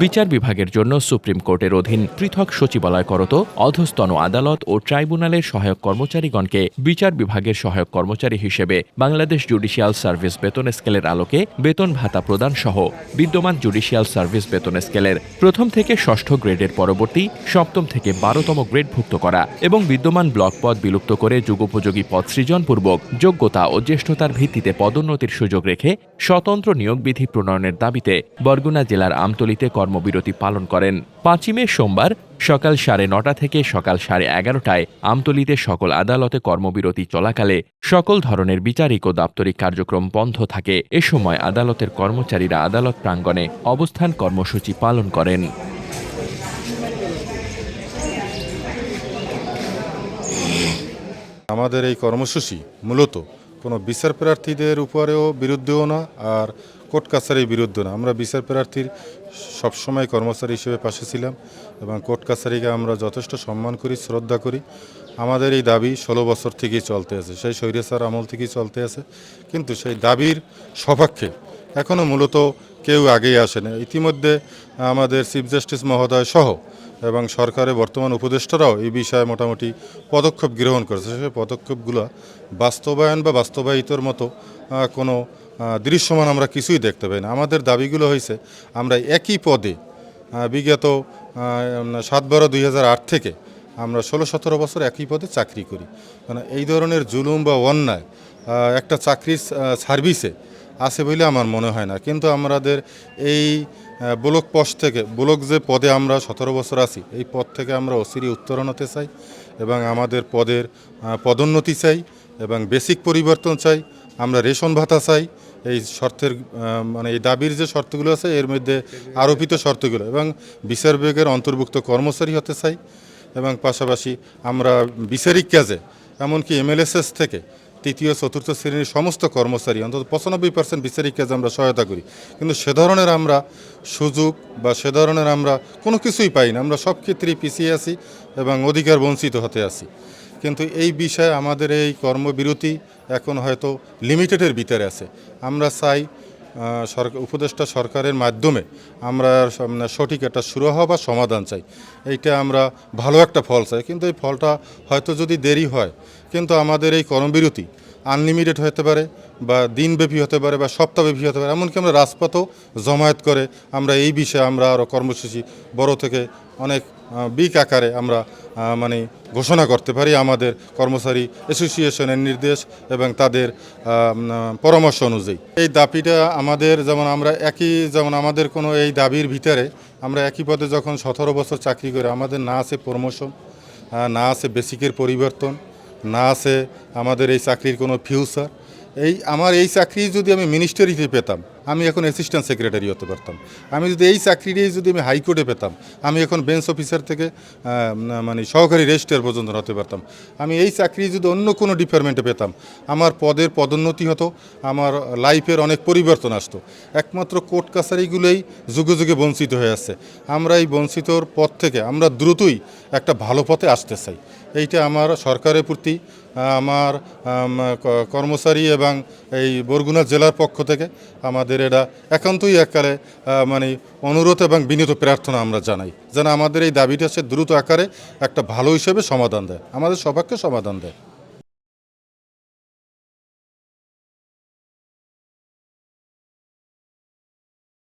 বিচার বিভাগের জন্য সুপ্রিম কোর্টের অধীন পৃথক সচিবালয় করত অধস্তন আদালত ও ট্রাইব্যুনালের সহায়ক কর্মচারীগণকে বিচার বিভাগের সহায়ক কর্মচারী হিসেবে বাংলাদেশ জুডিশিয়াল সার্ভিস বেতন স্কেলের আলোকে বেতন ভাতা প্রদান সহ বিদ্যমান জুডিশিয়াল সার্ভিস বেতন স্কেলের প্রথম থেকে ষষ্ঠ গ্রেডের পরবর্তী, সপ্তম থেকে বারোতম গ্রেডভুক্ত করা এবং বিদ্যমান ব্লক পদ বিলুপ্ত করে যুগোপযোগী পদ সৃজনপূর্বক যোগ্যতা ও জ্যেষ্ঠতার ভিত্তিতে পদোন্নতির সুযোগ রেখে স্বতন্ত্র নিয়োগ বিধি প্রণয়নের দাবিতে বরগুনা জেলার আমতলীতে কর্মবিরতি পালন করেন। পাঁচই মে সোমবার সকাল সাড়ে নটা থেকে সকাল সাড়ে এগারোটায় আমতলীতে সকল আদালতে কর্মবিরতি চলাকালে সকল ধরনের বিচারিক ও দাপ্তরিক কার্যক্রম বন্ধ থাকে। এ সময় আদালতের কর্মচারীরা আদালত প্রাঙ্গণে অবস্থান কর্মসূচি পালন করেন। আমাদের এই কর্মসূচি মূলত কোনো বিচার প্রার্থীদের উপরেও বিরুদ্ধেও না, আর কোর্ট কাছারির বিরুদ্ধে না। আমরা বিচার প্রার্থীর সবসময় কর্মচারী হিসেবে পাশে ছিলাম এবং কোর্ট কাছারিকে আমরা যথেষ্ট সম্মান করি, শ্রদ্ধা করি। আমাদের এই দাবি ষোলো বছর থেকেই চলতে আছে। সেই স্বৈরাচার আমল থেকেই চলতে আছে। কিন্তু সেই দাবির সপক্ষে এখনও মূলত কেউ আগেই আসে না। ইতিমধ্যে আমাদের চিফ জাস্টিস মহোদয় সহ এবং সরকারের বর্তমান উপদেষ্টারাও এই বিষয়ে মোটামুটি পদক্ষেপ গ্রহণ করেছে। সেই পদক্ষেপগুলো বাস্তবায়ন বা বাস্তবায়িতর মতো কোনো দৃশ্যমান আমরা কিছুই দেখতে পাই না। আমাদের দাবিগুলো হয়েছে আমরা একই পদে বিগত সাত বারো দুই থেকে আমরা ষোলো সতেরো বছর একই পদে চাকরি করি। মানে এই ধরনের জুলুম বা অন্যায় একটা চাকরির সার্ভিসে আছে বলে আমার মনে হয় না। কিন্তু আমাদের এই ব্লক পোস্ট থেকে, ব্লক যে পদে আমরা সতেরো বছর আছি, এই পদ থেকে আমরা অচিরে উত্তরণ হতে চাই এবং আমাদের পদের পদোন্নতি চাই এবং বেসিক পরিবর্তন চাই, আমরা রেশন ভাতা চাই, এই শর্তের মানে এই দাবির যে শর্তগুলো আছে, এর মধ্যে আরোপিত শর্তগুলো এবং বিচার বিভাগের অন্তর্ভুক্ত কর্মচারী হতে চাই এবং পাশাপাশি আমরা বিচারিক কাজে, এমনকি এমএলএসএস থেকে তৃতীয়, চতুর্থ শ্রেণির সমস্ত কর্মচারী, অন্তত পঁচানব্বই পার্সেন্ট বিচারিক কাজে আমরা সহায়তা করি। কিন্তু সে ধরনের আমরা সুযোগ বা সে ধরনের আমরা কোনো কিছুই পাই না। আমরা সব ক্ষেত্রেই পিছিয়ে আছি এবং অধিকার বঞ্চিত হতে আছি। কিন্তু এই বিষয়ে আমাদের এই কর্মবিরতি এখন হয়তো লিমিটেডের ভিতরে আছে। আমরা চাই সরকার উপদেষ্টা সরকারের মাধ্যমে আমরা সঠিক একটা সুরাহা বা সমাধান চাই। এইটা আমরা ভালো একটা ফল চাই। কিন্তু এই ফলটা হয়তো যদি দেরি হয়, কিন্তু আমাদের এই কর্মবিরতি আনলিমিটেড হতে পারে বা দিনব্যাপী হতে পারে বা সপ্তাহব্যাপী হতে পারে, এমনকি আমরা রাজপথও জমায়েত করে আমরা এই বিষয়ে আমরা আরও কর্মসূচি বড় থেকে অনেক বিগ আকারে আমরা মানে ঘোষণা করতে পারি আমাদের কর্মচারী অ্যাসোসিয়েশনের নির্দেশ এবং তাদের পরামর্শ অনুযায়ী। এই দাবিটা আমাদের, যেমন আমরা একই, যেমন আমাদের কোনো এই দাবির ভিতরে আমরা একই পদে যখন সতেরো বছর চাকরি করে আমাদের না আছে প্রমোশন না আছে বেসিকের পরিবর্তন, না আছে আমাদের এই চাকরির কোনো ফিউচার এই, আমার এই চাকরি যদি আমি মিনিস্টারিতে পেতাম আমি এখন অ্যাসিস্ট্যান্ট সেক্রেটারি হতে পারতাম। আমি যদি এই চাকরিটাই যদি আমি হাইকোর্টে পেতাম, আমি এখন বেঞ্চ অফিসার থেকে মানে সহকারী রেজিস্ট্রার পর্যন্ত হতে পারতাম। আমি এই চাকরি যদি অন্য কোনো ডিপার্টমেন্টে পেতাম, আমার পদের পদোন্নতি হতো, আমার লাইফের অনেক পরিবর্তন আসতো। একমাত্র কোর্ট কাছারিগুলোই যুগে যুগে বঞ্চিত হয়ে আসছে আমরা এই বঞ্চিতর পথ থেকে আমরা দ্রুতই একটা ভালো পথে আসতে চাই। এইটা আমার সরকারের প্রতি আমার কর্মচারী এবং এই বরগুনা জেলার পক্ষ থেকে আমাদের এটা একান্তই এককালে মানে অনুরোধ এবং বিনীত প্রার্থনা আমরা জানাই। যেন আমাদের এই দাবিটা সে দ্রুত আকারে একটা ভালো হিসেবে সমাধান দেয়, আমাদের সবাইকে সমাধান দেয়।